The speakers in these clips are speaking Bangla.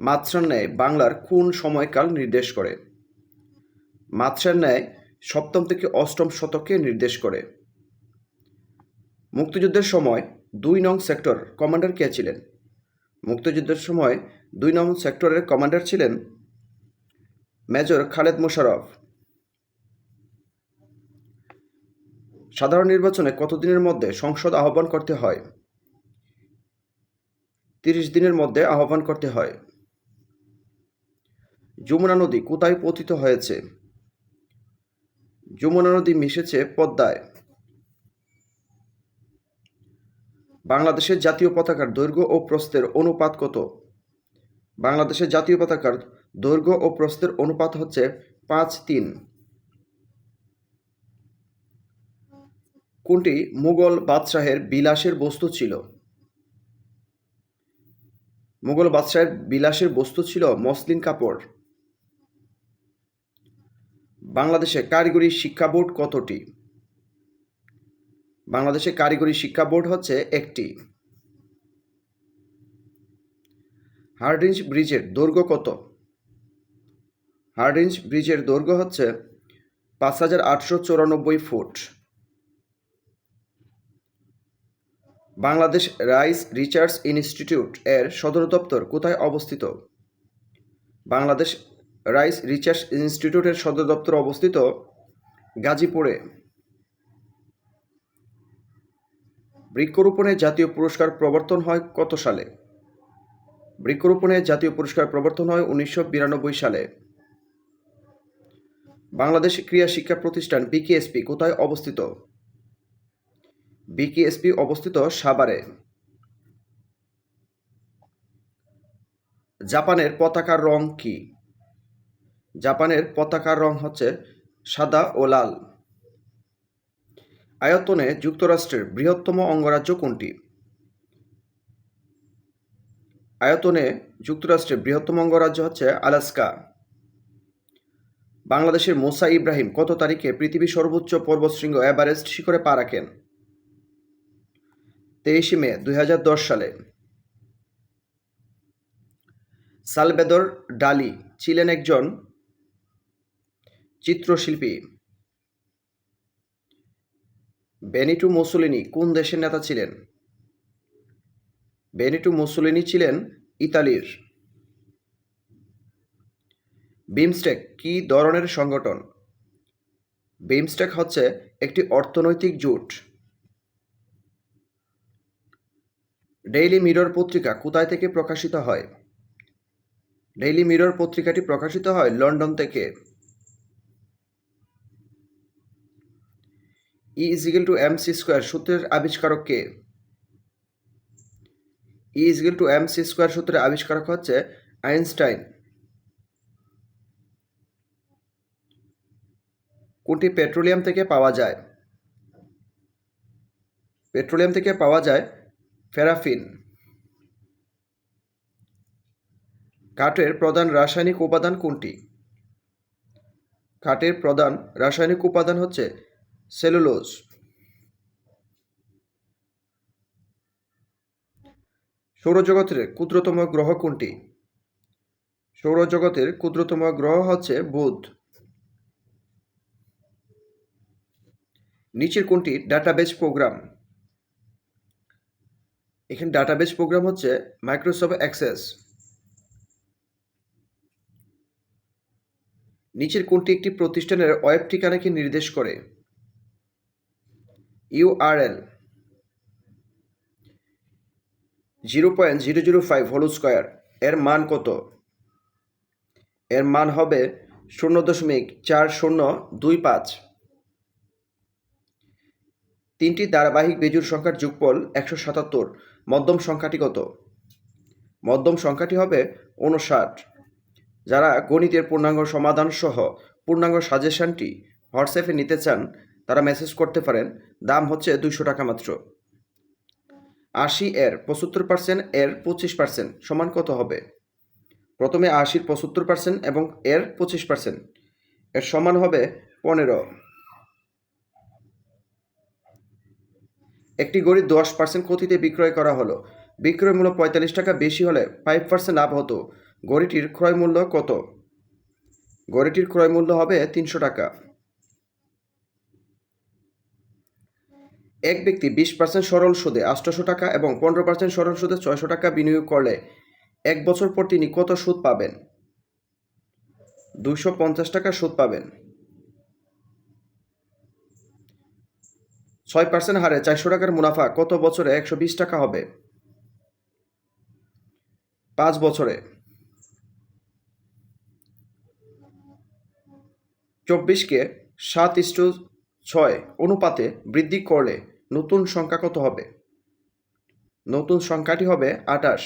মাতসার ন্যায় বাংলার কোন সময়কাল নির্দেশ করে? মাতসার ন্যায় সপ্তম থেকে অষ্টম শতকে নির্দেশ করে। মুক্তিযুদ্ধের সময় দুই নং সেক্টর কমান্ডার কে ছিলেন? মুক্তিযুদ্ধের সময় দুই নং সেক্টরের কমান্ডার ছিলেন মেজর খালেদ মোশাররফ। সাধারণ নির্বাচনে কতদিনের মধ্যে সংসদ আহ্বান করতে হয়? তিরিশ দিনের মধ্যে আহ্বান করতে হয়। যমুনা নদী কোথায় পতিত হয়েছে? যমুনা নদী মিশেছে পদ্মায়। বাংলাদেশের জাতীয় পতাকার দৈর্ঘ্য ও প্রস্থের অনুপাত কত? বাংলাদেশের জাতীয় পতাকার দৈর্ঘ্য ও প্রস্থের অনুপাত হচ্ছে পাঁচ তিন। কোনটি মুঘল বাদশাহের বিলাসের বস্তু ছিল? মুঘল বাদশাহের বিলাসের বস্তু ছিল মসলিন কাপড়। বাংলাদেশে কারিগরি শিক্ষা বোর্ড কতটি? বাংলাদেশে কারিগরি শিক্ষা বোর্ড হচ্ছে একটি। হার্ডিঞ্জ ব্রিজের দৈর্ঘ্য কত? হার্ডিঞ্জ ব্রিজের দৈর্ঘ্য হচ্ছে পাঁচ হাজার আটশো চৌরানব্বই feet. Bangladesh rice research institute এর সদর দপ্তর কোথায় অবস্থিত? বাংলাদেশ রাইস রিসার্চ ইনস্টিটিউটের সদর দপ্তর অবস্থিত গাজীপুরে। বৃক্ষরোপণে জাতীয় পুরস্কার প্রবর্তন হয় কত সালে? বৃক্ষরোপণে জাতীয় পুরস্কার প্রবর্তন হয় উনিশশো বিরানব্বই সালে। বাংলাদেশ ক্রীড়া শিক্ষা প্রতিষ্ঠান বিকেএসপি কোথায় অবস্থিত? বিকেএসপি অবস্থিত সাভারে। জাপানের পতাকার রং কি? জাপানের পতাকার রং হচ্ছে সাদা ও লাল। আয়তনে যুক্তরাষ্ট্রের বৃহত্তম অঙ্গরাজ্য কোনটি? আয়তনে যুক্তরাষ্ট্রের বৃহত্তম অঙ্গরাজ্য হচ্ছে আলাস্কা। বাংলাদেশের মোসা ইব্রাহিম কত তারিখে পৃথিবীর সর্বোচ্চ পর্বতশৃঙ্গ এভারেস্ট শিখরে পা রাখেন? তেইশে মে দুই হাজার দশ সালে। সালবেদর ডালি ছিলেন একজন চিত্রশিল্পী। বেনিটু মুসোলিনি কোন দেশের নেতা ছিলেন? বেনিটু মুসোলিনি ছিলেন ইতালির। বিমস্টেক কি ধরনের সংগঠন? বিমস্টেক হচ্ছে একটি অর্থনৈতিক জোট। ডেইলি মিরর পত্রিকা কোথায় থেকে প্রকাশিত হয়? ডেইলি মিরর পত্রিকাটি প্রকাশিত হয় লন্ডন থেকে। E equal to M C square সূত্রের আবিষ্কারক কে? E equal to M C square সূত্রের আবিষ্কারক হচ্ছে আইনস্টাইন। কোনটি পেট্রোলিয়াম থেকে পাওয়া যায়? পেট্রোলিয়াম থেকে পাওয়া যায় ফেরাফিন। কাঠের প্রধান রাসায়নিক উপাদান কোনটি? কাঠের প্রধান রাসায়নিক উপাদান হচ্ছে সেলুলোজ। সৌরজগতের ক্ষুদ্রতম গ্রহ কোনটি? সৌরজগতের ক্ষুদ্রতম গ্রহ হচ্ছে বুধ। নিচের কোনটি? Database program. এখানে ডাটাবেজ প্রোগ্রাম হচ্ছে মাইক্রোসফট অ্যাক্সেস। নিচের কোনটি একটি প্রতিষ্ঠানের ওয়েব ঠিকানাকে নির্দেশ করে? URL zero point zero zero five whole square এর মান কত? এর মান হবে শূন্য দশমিক চার শূন্য দুই পাঁচ। তিনটি ধারাবাহিক বেজুর সংখ্যার যুগফল একশো সাতাত্তর। মধ্যম সংখ্যাটি কত? মধ্যম সংখ্যাটি হবে উনষাট যারা গণিতের পূর্ণাঙ্গ সমাধান সহ পূর্ণাঙ্গ সাজেশনটি হোয়াটসঅ্যাপে নিতে চান তারা মেসেজ করতে পারেন, দাম হচ্ছে দুইশো টাকা মাত্র। আশি এর পঁচাত্তর পার্সেন্ট এর পঁচিশ পার্সেন্ট সমান কত হবে? প্রথমে আশির পঁচাত্তর পার্সেন্ট এবং এর পঁচিশ পার্সেন্ট এর সমান হবে পনেরো। একটি গড়ি দশ পার্সেন্ট ক্ষতিতে বিক্রয় করা হলো। বিক্রয় মূল্য পঁয়তাল্লিশ টাকা বেশি হলে ফাইভ পার্সেন্ট লাভ হতো। গড়িটির ক্রয় মূল্য কত? গড়িটির ক্রয় মূল্য হবে তিনশো টাকা। এক ব্যক্তি বিশ পার্সেন্ট সরল সুদে আটশোশো টাকা এবং পনেরো পার্সেন্ট সরল সুদে ছয়শো টাকা বিনিয়োগ করলে এক বছর পর তিনি কত সুদ পাবেন? দুইশো পঞ্চাশ টাকা সুদ পাবেন। ছয় পার্সেন্ট হারে চারশো টাকার মুনাফা কত বছরে? একশো বিশ টাকা হবে। পাঁচ বছরে। চব্বিশকে সাত ইস্টু ছয় অনুপাতে বৃদ্ধি করলে নতুন সংখ্যা কত হবে? নতুন সংখ্যাটি হবে আটাশ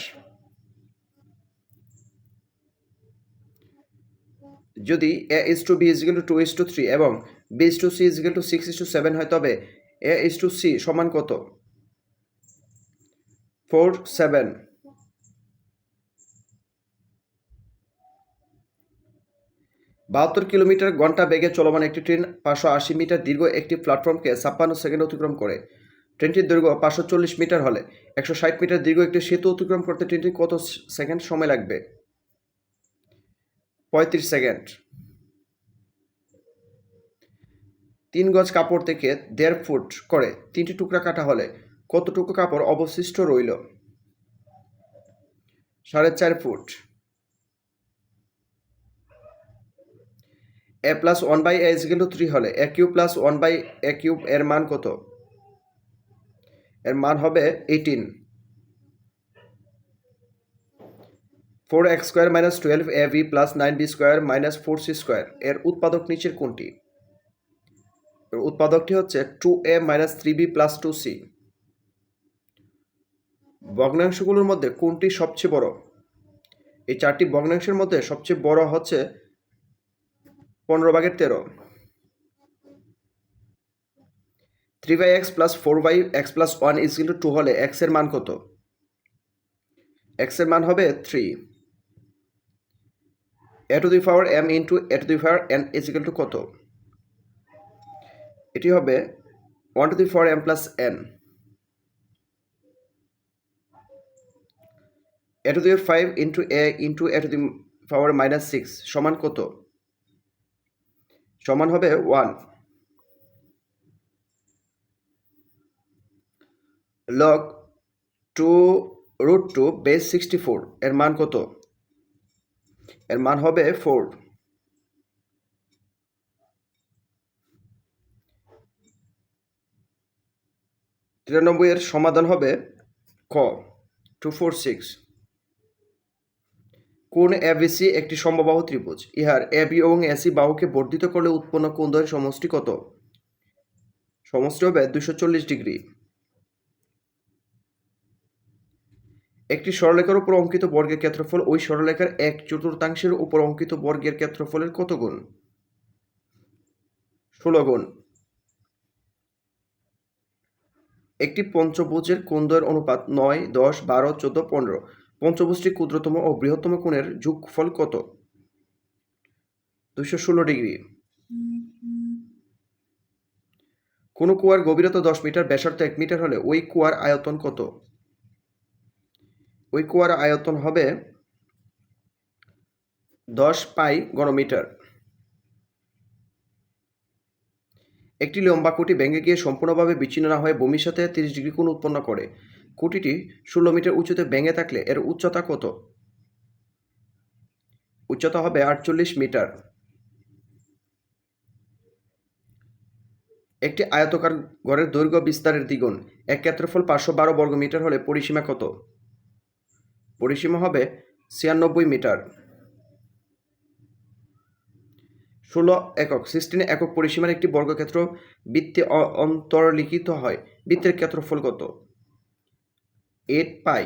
যদি a is to b equal to two is to three এবং b is to c equal to six is to seven হয়, তবে এ ইস টু সি সমান কত? ফোর সেভেন বাহাত্তর কিলোমিটার ঘণ্টা বেগে চলমান একটি ট্রেন পাঁচশো আশি মিটার দীর্ঘ একটি প্ল্যাটফর্মকে ছাপ্পান্ন সেকেন্ড অতিক্রম করে। ট্রেনটির দৈর্ঘ্য পাঁচশো চল্লিশ মিটার হলে একশো ষাট মিটার দীর্ঘ একটি সেতু অতিক্রম করতে ট্রেনটি কত সেকেন্ড সময় লাগবে? পঁয়ত্রিশ সেকেন্ড। তিন গজ কাপড় থেকে দেড় ফুট করে তিনটি টুকরা কাটা হলে কতটুকু কাপড় অবশিষ্ট রইল? সাড়ে চার foot. A plus one by a equal to three হলে a cube plus one by a cube এর মান কত? এর মান হবে eighteen four x square minus twelve a v plus nine b square minus four c square এর উৎপাদক নিচের কোনটি? উৎপাদকটি হচ্ছে two a minus three b plus two c ভগ্নাংশগুলোর মধ্যে কোনটি সবচেয়ে বড়? এই চারটি ভগ্নাংশের মধ্যে সবচেয়ে বড় হচ্ছে পনেরো ভাগের তেরো। Three by x plus four by x plus one is to two হলে এক্সের মান কত? এক্সের মান হবে three a to the power m into a to the power n is to কত? এটি হবে one to the power m plus n a to the five into a into a to the power minus six সমান কত? সমান হবে one log two root two base sixty four এর মান কত? এর মান হবে ফোর তিরানব্বই এর সমাধান হবে ক টু ফোর সিক্স কোন এবিসি একটি সমবাহু ত্রিভুজ? ইহার এবি এবং এসি বাহুকে বর্ধিত করলে উৎপন্ন কোণদ্বয়ের সমষ্টি কত? সমষ্টি হবে দুশো চল্লিশ ডিগ্রি। একটি সরলরেখার উপর অঙ্কিত বর্গের ক্ষেত্রফল, ওই সরলরেখার এক চতুর্থাংশের উপর অঙ্কিত বর্গের ক্ষেত্রফলের কত গুণ? ষোলো গুণ। একটি পঞ্চভুজের কোণদ্বয়ের অনুপাত নয়, দশ, বারো, চোদ্দ, পনেরো? পঞ্চভুজটি ক্ষুদ্রতম ও বৃহত্তম কোণের যোগফল কত? দুইশো ষোলো ডিগ্রি। কোনো কুয়ার গভীরতা দশ মিটার ব্যাসার্থ এক মিটার হলে ওই কুয়ার আয়তন কত? ওই কুয়ার আয়তন হবে দশ পাই গণমিটার। একটি লম্বা কুটি ভেঙে গিয়ে সম্পূর্ণভাবে বিচ্ছিন্ন না হয়ে ভূমির সাথে তিরিশ ডিগ্রি কোণ উৎপন্ন করে। কুটিটি ষোলো মিটার উঁচুতে ভেঙে থাকলে এর উচ্চতা কত? উচ্চতা হবে আটচল্লিশ মিটার। একটি আয়তকার ঘরের দৈর্ঘ্য বিস্তারের দ্বিগুণ। এক ক্ষেত্রফল পাঁচশো বারো বর্গ মিটার হলে পরিসীমা কত? পরিসীমা হবে ছিয়ানব্বই মিটার। ষোলো একক সিক্সটিনে একক পরিসীমার একটি বর্গক্ষেত্র বৃত্তে অন্তর্লিখিত হয়। বৃত্তের ক্ষেত্রফল কত? এইট পাই